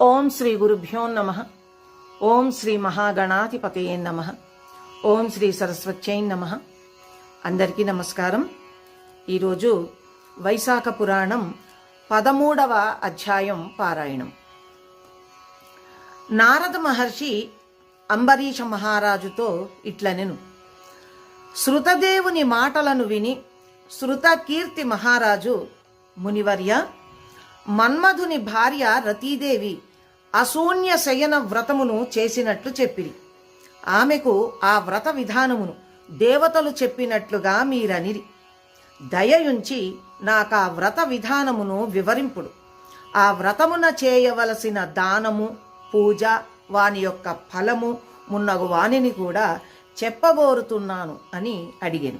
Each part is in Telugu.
ఓం శ్రీ గురుభ్యో నమ. ఓం శ్రీ మహాగణాధిపతయే నమ. ఓం శ్రీ సరస్వత్యై నమ. అందరికీ నమస్కారం. ఈరోజు వైశాఖ పురాణం పదమూడవ అధ్యాయం పారాయణం. నారద మహర్షి అంబరీష మహారాజుతో ఇట్లనెను. శృతదేవుని మాటలను విని శృతకీర్తి మహారాజు మునివర్య మన్మధుని భార్య రతీదేవి అశూన్య శయన వ్రతమును చేసినట్లు చెప్పిరి. ఆమెకు ఆ వ్రత విధానమును దేవతలు చెప్పినట్లుగా మీరనిరి. దయయుంచి నాకా వ్రత విధానమును వివరింపుడు. ఆ వ్రతమున చేయవలసిన దానము పూజ వాని యొక్క ఫలము మున్నగు వానిని కూడా చెప్పబోరుతున్నాను అని అడిగాను.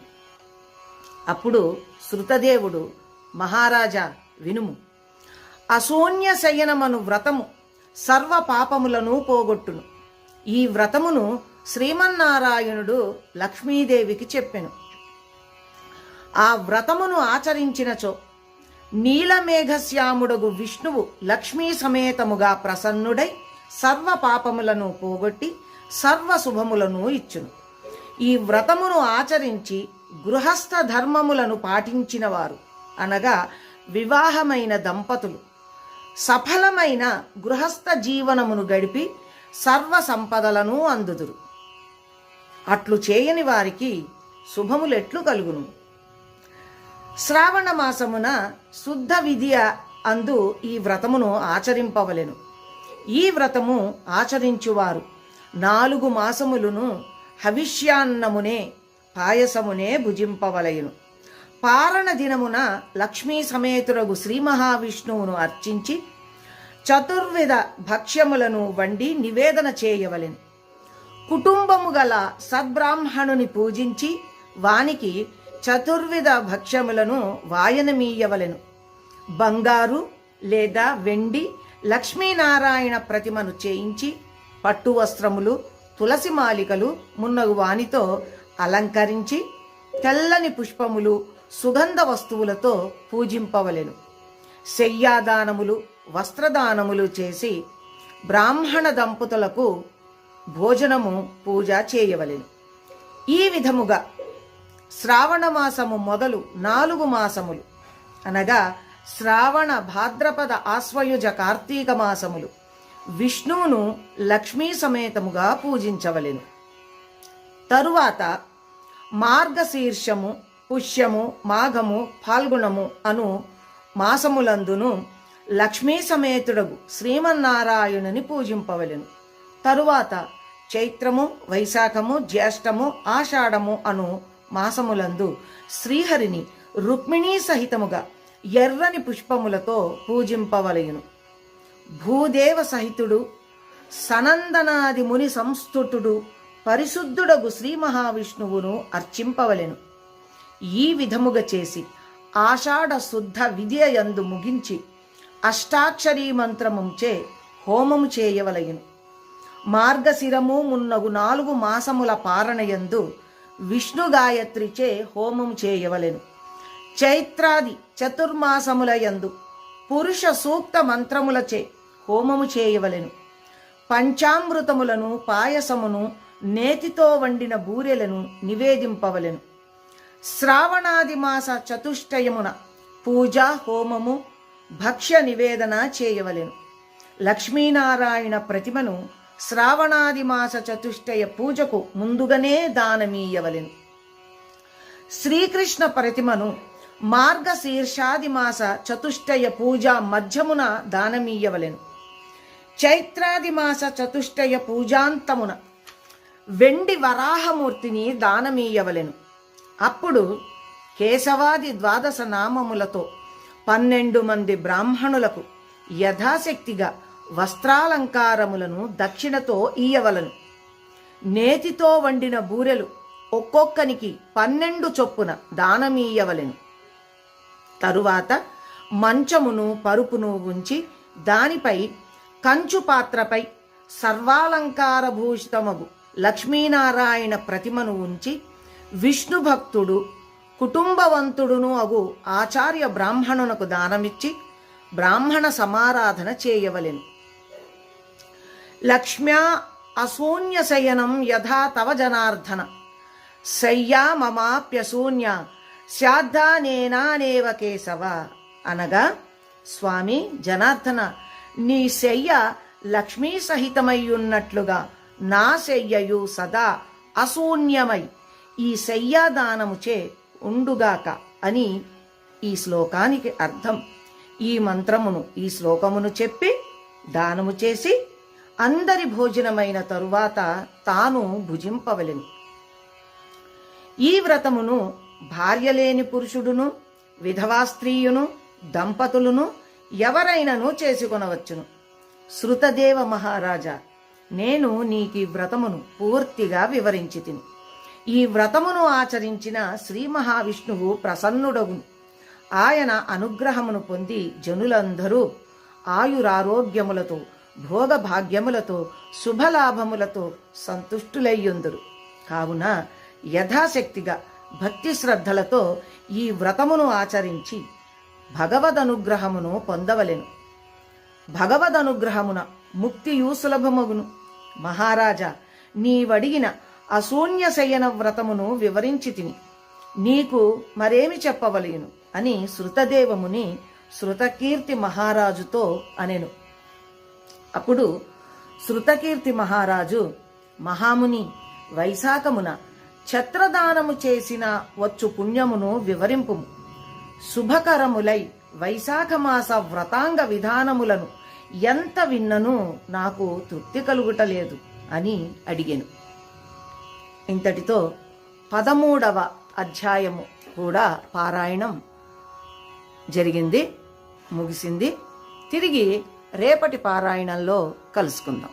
అప్పుడు శృతదేవుడు మహారాజా వినుము. అశూన్య శయనమను వ్రతము సర్వ పాపములను పోగొట్టును. ఈ వ్రతమును శ్రీమన్నారాయణుడు లక్ష్మీదేవికి చెప్పెను. ఆ వ్రతమును ఆచరించినచో నీలమేఘశ్యాముడగు విష్ణువు లక్ష్మీ సమేతముగా ప్రసన్నుడై సర్వ పాపములను పోగొట్టి సర్వ శుభములను ఇచ్చును. ఈ వ్రతమును ఆచరించి గృహస్థ ధర్మములను పాటించినవారు అనగా వివాహమైన దంపతులు. సఫలమైన గృహస్థ జీవనమును గడిపి సర్వ సంపదలను అందుదురు. అట్లు చేయని వారికి శుభములెట్లు కలుగును. శ్రావణ మాసమున శుద్ధ విద్య అందు ఈ వ్రతమును ఆచరింపవలెను. ఈ వ్రతము ఆచరించువారు నాలుగు మాసములను హవిష్యాన్నమునే పాయసమునే భుజింపవలయను పారణ దినమున లక్ష్మీ సమేతురగు శ్రీ మహావిష్ణువును అర్చించి చతుర్విధ భక్ష్యములను వండి నివేదన చేయవలెను. కుటుంబము గల సద్బ్రాహ్మణుని పూజించి వానికి చతుర్విధ భక్ష్యములను వాయనమీయవలెను. బంగారు లేదా వెండి లక్ష్మీనారాయణ ప్రతిమను చేయించి పట్టు వస్త్రములు తులసి మాలికలు మున్నగు వానితో అలంకరించి తెల్లని పుష్పములు సుగంధ వస్తువులతో పూజింపవలెను. శయ్యాదానములు వస్త్రదానములు చేసి బ్రాహ్మణ దంపతులకు భోజనము పూజ చేయవలెను. ఈ విధముగా శ్రావణ మాసము మొదలు నాలుగు మాసములు అనగా శ్రావణ భాద్రపద ఆశ్వయుజ కార్తీక మాసములు విష్ణువును లక్ష్మీ సమేతముగా పూజించవలెను. తరువాత మార్గశీర్షము పుష్యము మాఘము ఫాల్గుణము అను మాసములందును లక్ష్మీ సమేతుడగు శ్రీమన్నారాయణుని పూజింపవలెను. తరువాత చైత్రము వైశాఖము జ్యేష్టము ఆషాఢము అను మాసములందు శ్రీహరిని రుక్మిణీ సహితముగా ఎర్రని పుష్పములతో పూజింపవలయును భూదేవ సహితుడు సనందనాది ముని సంస్థుతుడు పరిశుద్ధుడగు శ్రీ మహావిష్ణువును అర్చింపవలెను. ఈ విధముగా చేసి ఆషాఢ శుద్ధ విద్యయందు ముగించి అష్టాక్షరీ మంత్రముంచే హోమము చేయవలయును. మార్గశిరము మున్నగు నాలుగు మాసముల పారణయందు విష్ణు గాయత్రిచే హోమము చేయవలెను. చైత్రాది చతుర్మాసముల యందు పురుష సూక్త మంత్రములచే హోమము చేయవలెను. పంచామృతములను పాయసమును నేతితో వండిన బూరెలను నివేదింపవలెను. శ్రావణాది మాస చతుష్టయమున పూజ హోమము భక్ష్య నివేదన చేయవలెను. లక్ష్మీనారాయణ ప్రతిమను శ్రావణాది మాస చతుష్టయ పూజకు ముందుగానే దానమీయవలెను. శ్రీకృష్ణ ప్రతిమను మార్గశీర్షాది మాస చతుష్టయ పూజ మధ్యమున దానమీయవలెను. చైత్రాది మాస చతుష్టయ పూజాంతమున వెండి వరాహమూర్తిని దానమీయవలెను. అప్పుడు కేశవాది ద్వాదశ నామములతో పన్నెండు మంది బ్రాహ్మణులకు యథాశక్తిగా వస్త్రాలంకారములను దక్షిణతో ఇయ్యవలను నేతితో వండిన బూరెలు ఒక్కొక్కనికి పన్నెండు చొప్పున దానమీయవలెను. తరువాత మంచమును పరుపును ఉంచి దానిపై కంచు పాత్రపై సర్వాలంకారభూషితమగు లక్ష్మీనారాయణ ప్రతిమను ఉంచి విష్ణు భక్తుడు కుటుంబవంతుడును అగు ఆచార్య బ్రాహ్మణునకు దానమిచ్చి బ్రాహ్మణ సమారాధన చేయవలెను. లక్ష్మ్యా అశూన్యశయనం యథా తవ జనార్దన. శయ్యా మమాప్యశూన్య శ్రాద్ధానేనానేవ కేశవ అనగా స్వామి జనార్దన నీ శయ్య లక్ష్మీ సహితమై ఉన్నట్లుగా నా శయ్యయు సదా అశూన్యమై ఈ శయ్యాదానముచే ఉండుగాక అని ఈ శ్లోకానికి అర్థం. ఈ మంత్రమును ఈ శ్లోకమును చెప్పి దానము చేసి అందరి భోజనమైన తరువాత తాను భుజింపవలెను. ఈ వ్రతమును భార్య లేని పురుషుడును విధవా స్త్రీయును దంపతులను ఎవరైనను చేసుకొనవచ్చును. శృతదేవ మహారాజా నేను నీకు ఈ వ్రతమును పూర్తిగా వివరించి తిని ఈ వ్రతమును ఆచరించిన శ్రీ మహావిష్ణువు ప్రసన్నుడగును. ఆయన అనుగ్రహమును పొంది జనులందరూ ఆయురారోగ్యములతో భోగభాగ్యములతో శుభలాభములతో సంతుష్టులయ్యుందురు. కావున యథాశక్తిగా భక్తి శ్రద్ధలతో ఈ వ్రతమును ఆచరించి భగవదనుగ్రహమును పొందవలెను. భగవదనుగ్రహమున ముక్తియు సులభమగును. మహారాజా నీవడిగిన అశూన్య శయన వ్రతమును వివరించి తిని. నీకు మరేమి చెప్పవలేను అని శృతదేవముని శృతకీర్తి మహారాజుతో అనెను. అప్పుడు శృతకీర్తి మహారాజు మహాముని వైశాఖమున ఛత్రదానము చేసిన వచ్చు పుణ్యమును వివరింపుము. శుభకరములై వైశాఖమాస వ్రతాంగ విధానములను ఎంత విన్నను నాకు తృప్తి కలుగుటలేదు అని అడిగాను. ఇంతటితో పదమూడవ అధ్యాయము కూడా పారాయణం జరిగింది ముగిసింది. తిరిగి రేపటి పారాయణంలో కలుసుకుందాం.